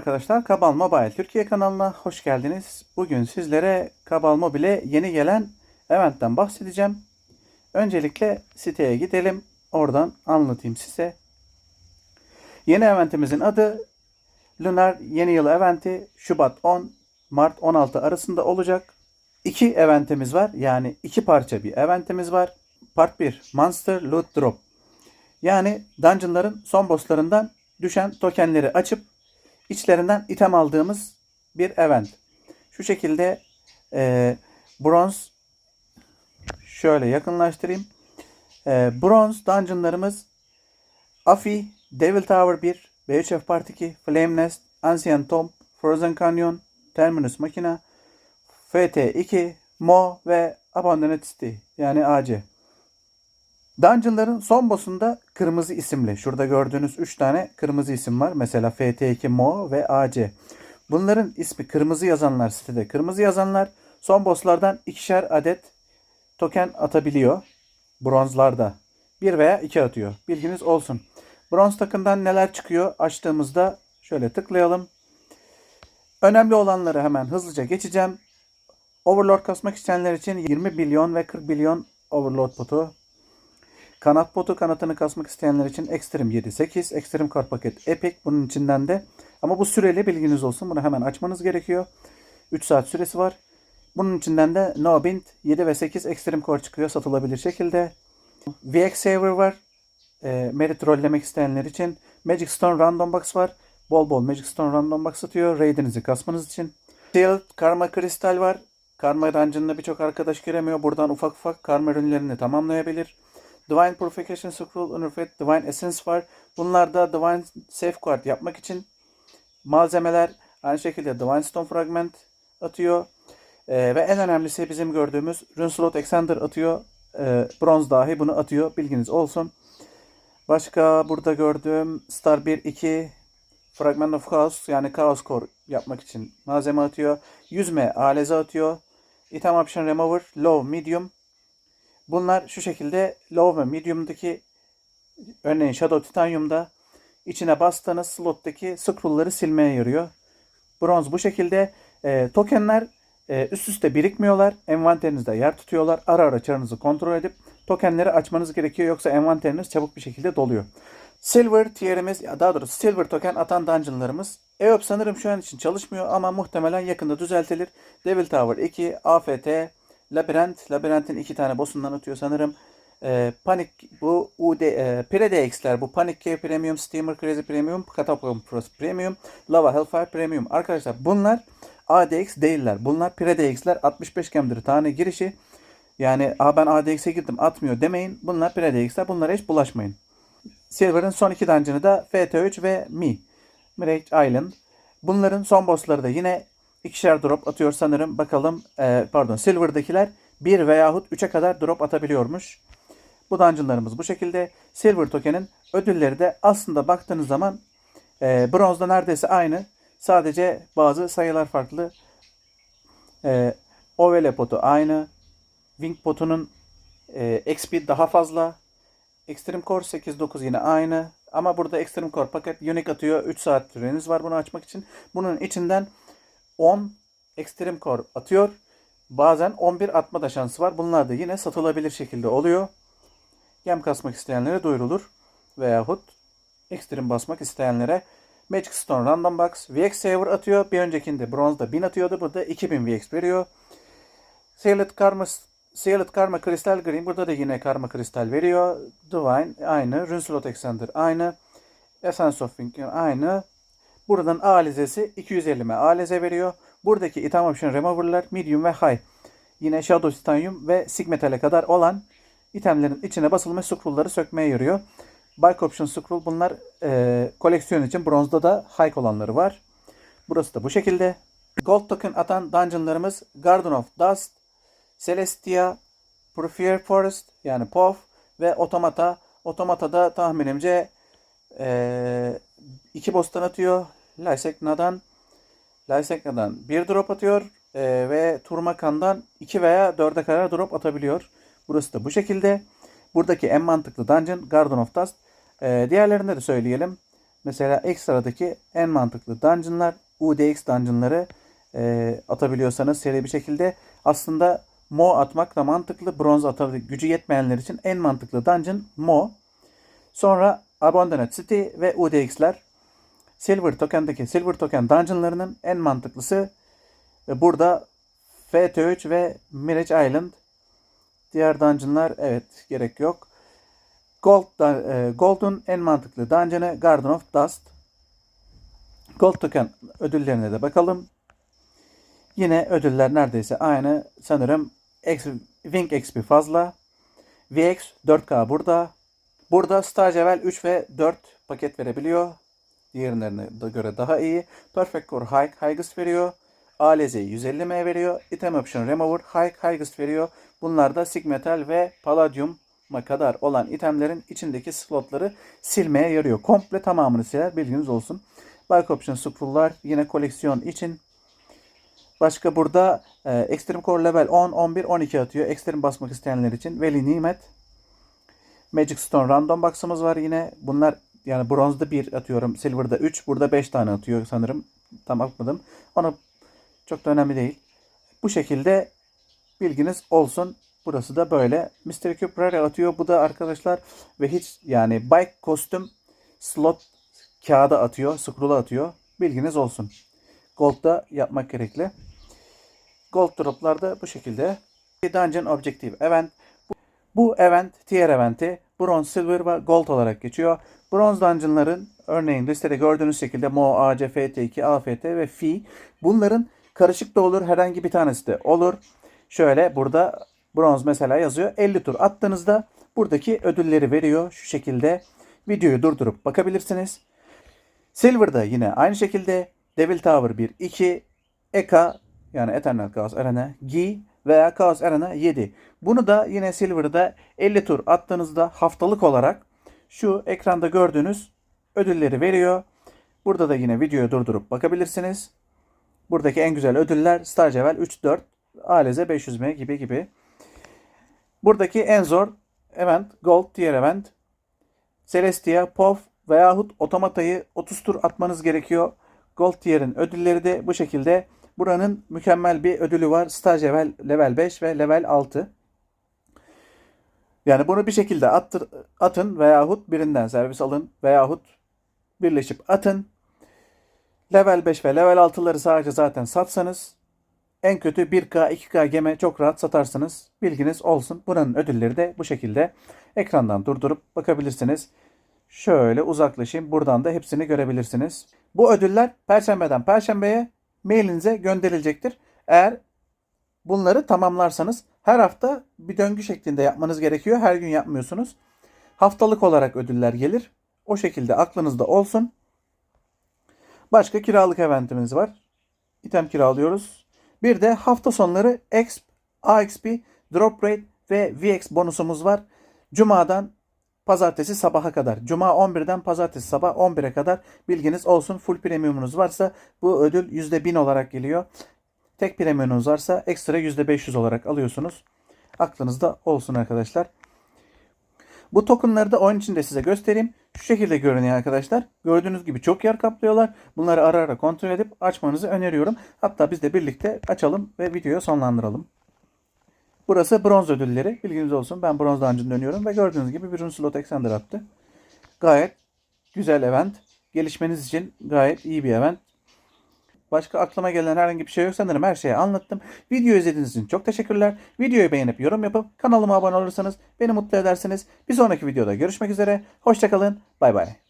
arkadaşlar, Kabal Mobile Türkiye kanalına hoş geldiniz. Bugün sizlere Kabal Mobile yeni gelen eventten bahsedeceğim. Öncelikle siteye gidelim, oradan anlatayım size. Yeni eventimizin adı Lunar Yeni Yıl Eventi Şubat 10 Mart 16 arasında olacak. İki eventimiz var, yani iki parça bir eventimiz var. Part 1 Monster Loot Drop. Yani dungeonların son bosslarından düşen tokenleri açıp içlerinden item aldığımız bir event. Şu şekilde e, bronz şöyle yakınlaştırayım. E, bronz dungeonlarımız Afi, Devil Tower 1, BHF Part 2, Flame Nest, Ancient Tomb, Frozen Canyon, Terminus Makina, FT2, Mo ve Abandoned City yani AC. Dungeon'ların son boss'unda kırmızı isimli. Şurada gördüğünüz 3 tane kırmızı isim var. Mesela FT2, Mo ve AC. Bunların ismi kırmızı yazanlar sitede. Kırmızı yazanlar son boss'lardan ikişer adet token atabiliyor. Bronzlarda. 1 veya 2 atıyor. Bilginiz olsun. Bronz takımdan neler çıkıyor? Açtığımızda şöyle tıklayalım. Önemli olanları hemen hızlıca geçeceğim. Overlord kasmak isteyenler için 20 milyon ve 40 milyon Overlord potu. Kanat potu kanatını kasmak isteyenler için Extreme 7-8, Extreme kart paket Epic bunun içinden de. Ama bu süreli bilginiz olsun. Bunu hemen açmanız gerekiyor. 3 saat süresi var. Bunun içinden de No Bind 7 ve 8 Extreme Core çıkıyor satılabilir şekilde. VX Saver var. E, Merit rollemek isteyenler için. Magic Stone Random Box var. Bol bol Magic Stone Random Box satıyor. Raid'inizi kasmanız için. Sealed Karma Kristal var. Karma Dungeon'da birçok arkadaş giremiyor. Buradan ufak ufak karma ürünlerini tamamlayabilir. Divine Purification Scroll, Unrefit, Divine Essence var. Bunlar da Divine Safeguard yapmak için malzemeler. Aynı şekilde Divine Stone Fragment atıyor. Ee, ve en önemlisi bizim gördüğümüz Runeslot Extender atıyor. Ee, bronz dahi bunu atıyor. Bilginiz olsun. Başka burada gördüğüm Star 1, 2 Fragment of Chaos yani Chaos Core yapmak için malzeme atıyor. Yüzme aleze atıyor. Item Option Remover Low, Medium. Bunlar şu şekilde Low ve Medium'daki örneğin Shadow Titanium'da içine bastığınız slottaki scroll'ları silmeye yarıyor. Bronz bu şekilde. E, tokenler e, üst üste birikmiyorlar. Envanterinizde yer tutuyorlar. Ara ara çarınızı kontrol edip tokenleri açmanız gerekiyor. Yoksa envanteriniz çabuk bir şekilde doluyor. Silver tier'imiz, ya daha doğrusu Silver token atan dungeonlarımız. EOP sanırım şu an için çalışmıyor ama muhtemelen yakında düzeltilir. Devil Tower 2, AFT, Labirent, Labirent'in iki tane boss'undan atıyor sanırım. Ee, Panic, bu UD, e, PreDX'ler, bu Panic Cave Premium, Steamer Crazy Premium, Catacomb Frost Premium, Lava Hellfire Premium. Arkadaşlar bunlar ADX değiller. Bunlar PreDX'ler 65 gemdir tane girişi. Yani Aa, ben ADX'e girdim atmıyor demeyin. Bunlar PreDX'ler. Bunlara hiç bulaşmayın. Silver'ın son iki dungeon'ı da FT3 ve Mi. Mirage Island. Bunların son bossları da yine ikişer drop atıyor sanırım. Bakalım e, pardon Silver'dakiler 1 veyahut 3'e kadar drop atabiliyormuş. Bu dungeonlarımız bu şekilde. Silver token'in ödülleri de aslında baktığınız zaman e, bronzda neredeyse aynı. Sadece bazı sayılar farklı. E, Ovele potu aynı. Wing potunun e, XP daha fazla. Extreme Core 8-9 yine aynı. Ama burada Extreme Core paket Unique atıyor. 3 saat süreniz var bunu açmak için. Bunun içinden 10 Extreme Core atıyor. Bazen 11 atma da şansı var. Bunlar da yine satılabilir şekilde oluyor. Gem kasmak isteyenlere duyurulur. Veyahut Extreme basmak isteyenlere Magic Stone Random Box VX Saver atıyor. Bir öncekinde bronzda 1000 atıyordu. Burada 2000 VX veriyor. Sealed Karma Sealed Karma Crystal Green. Burada da yine Karma Kristal veriyor. Divine aynı. Runeslot Extender aynı. Essence of Wing aynı. Buradan A lizesi 250 m A lize veriyor. Buradaki item option remover'lar medium ve high. Yine Shadow Titanium ve Sigmetal'e kadar olan itemlerin içine basılmış scroll'ları sökmeye yarıyor. Bulk option scroll bunlar e, koleksiyon için bronzda da high olanları var. Burası da bu şekilde. Gold token atan dungeonlarımız Garden of Dust, Celestia, Profire Forest yani POF ve Otomata. Otomata'da tahminimce e, iki bostan atıyor. Lysekna'dan Lysekna'dan bir drop atıyor e, ve Turmakan'dan 2 veya 4'e kadar drop atabiliyor. Burası da bu şekilde. Buradaki en mantıklı dungeon Garden of Dust. E, diğerlerinde de söyleyelim. Mesela ekstradaki en mantıklı dungeonlar UDX dungeonları e, atabiliyorsanız seri bir şekilde aslında Mo atmak da mantıklı. Bronz atabilecek gücü yetmeyenler için en mantıklı dungeon Mo. Sonra Abandoned City ve UDX'ler. Silver Token'daki Silver Token dungeonlarının en mantıklısı ve burada FT3 ve Mirage Island. Diğer dungeonlar evet gerek yok. Gold, e, Gold'un en mantıklı dungeon'ı Garden of Dust. Gold Token ödüllerine de bakalım. Yine ödüller neredeyse aynı. Sanırım X, Wing XP fazla. VX 4K burada. Burada Star Level 3 ve 4 paket verebiliyor. Diğerlerine göre daha iyi. Perfect Core High Highest veriyor. ALZ 150M veriyor. Item Option Remover High Highest veriyor. Bunlar da Sigmetal ve Palladium'a kadar olan itemlerin içindeki slotları silmeye yarıyor. Komple tamamını siler bilginiz olsun. Bulk Option Scroll'lar yine koleksiyon için. Başka burada e, Extreme Core Level 10, 11, 12 atıyor. Extreme basmak isteyenler için. Veli Nimet. Magic Stone Random Box'ımız var yine. Bunlar yani bronzda 1 atıyorum. Silver'da 3. Burada 5 tane atıyor sanırım. Tam bakmadım. Ona çok da önemli değil. Bu şekilde bilginiz olsun. Burası da böyle. Cube Rare atıyor. Bu da arkadaşlar ve hiç yani bike kostüm slot kağıda atıyor. Scroll'a atıyor. Bilginiz olsun. Gold'da yapmak gerekli. Gold droplar da bu şekilde. Dungeon Objective Event. Bu, bu event tier eventi bronze, silver ve gold olarak geçiyor. Bronz dungeonların örneğin listede gördüğünüz şekilde Mo, AC, FT2, AFT ve Fi. Bunların karışık da olur herhangi bir tanesi de olur. Şöyle burada bronz mesela yazıyor. 50 tur attığınızda buradaki ödülleri veriyor. Şu şekilde videoyu durdurup bakabilirsiniz. Silver'da yine aynı şekilde Devil Tower 1, 2, Eka yani Eternal Chaos Arena, Gi veya Chaos Arena 7. Bunu da yine Silver'da 50 tur attığınızda haftalık olarak şu ekranda gördüğünüz ödülleri veriyor. Burada da yine videoyu durdurup bakabilirsiniz. Buradaki en güzel ödüller Star Level 3, 4, ALZ 500M gibi gibi. Buradaki en zor event Gold Tier Event. Celestia, POV veyahut Otomata'yı 30 tur atmanız gerekiyor. Gold Tier'in ödülleri de bu şekilde. Buranın mükemmel bir ödülü var. Star Level, level 5 ve level 6. Yani bunu bir şekilde attır, atın veyahut birinden servis alın veyahut birleşip atın. Level 5 ve level 6'ları sadece zaten satsanız en kötü 1K 2K geme çok rahat satarsınız. Bilginiz olsun. Buranın ödülleri de bu şekilde ekrandan durdurup bakabilirsiniz. Şöyle uzaklaşayım. Buradan da hepsini görebilirsiniz. Bu ödüller perşembeden perşembeye mailinize gönderilecektir. Eğer bunları tamamlarsanız her hafta bir döngü şeklinde yapmanız gerekiyor. Her gün yapmıyorsunuz. Haftalık olarak ödüller gelir. O şekilde aklınızda olsun. Başka kiralık eventimiz var. İtem kiralıyoruz. Bir de hafta sonları EXP, AXP, Drop Rate ve VX bonusumuz var. Cuma'dan pazartesi sabaha kadar. Cuma 11'den pazartesi sabah 11'e kadar bilginiz olsun. Full premiumunuz varsa bu ödül %1000 olarak geliyor. Tek premiumunuz varsa ekstra %500 olarak alıyorsunuz. Aklınızda olsun arkadaşlar. Bu tokenları da oyun içinde size göstereyim. Şu şekilde görünüyor arkadaşlar. Gördüğünüz gibi çok yer kaplıyorlar. Bunları ara ara kontrol edip açmanızı öneriyorum. Hatta biz de birlikte açalım ve videoyu sonlandıralım. Burası bronz ödülleri. Bilginiz olsun. Ben bronz dungeon dönüyorum ve gördüğünüz gibi bir rune slot Alexander attı. Gayet güzel event. Gelişmeniz için gayet iyi bir event. Başka aklıma gelen herhangi bir şey yok sanırım her şeyi anlattım. Video izlediğiniz için çok teşekkürler. Videoyu beğenip yorum yapıp kanalıma abone olursanız beni mutlu edersiniz. Bir sonraki videoda görüşmek üzere. Hoşçakalın. Bay bay.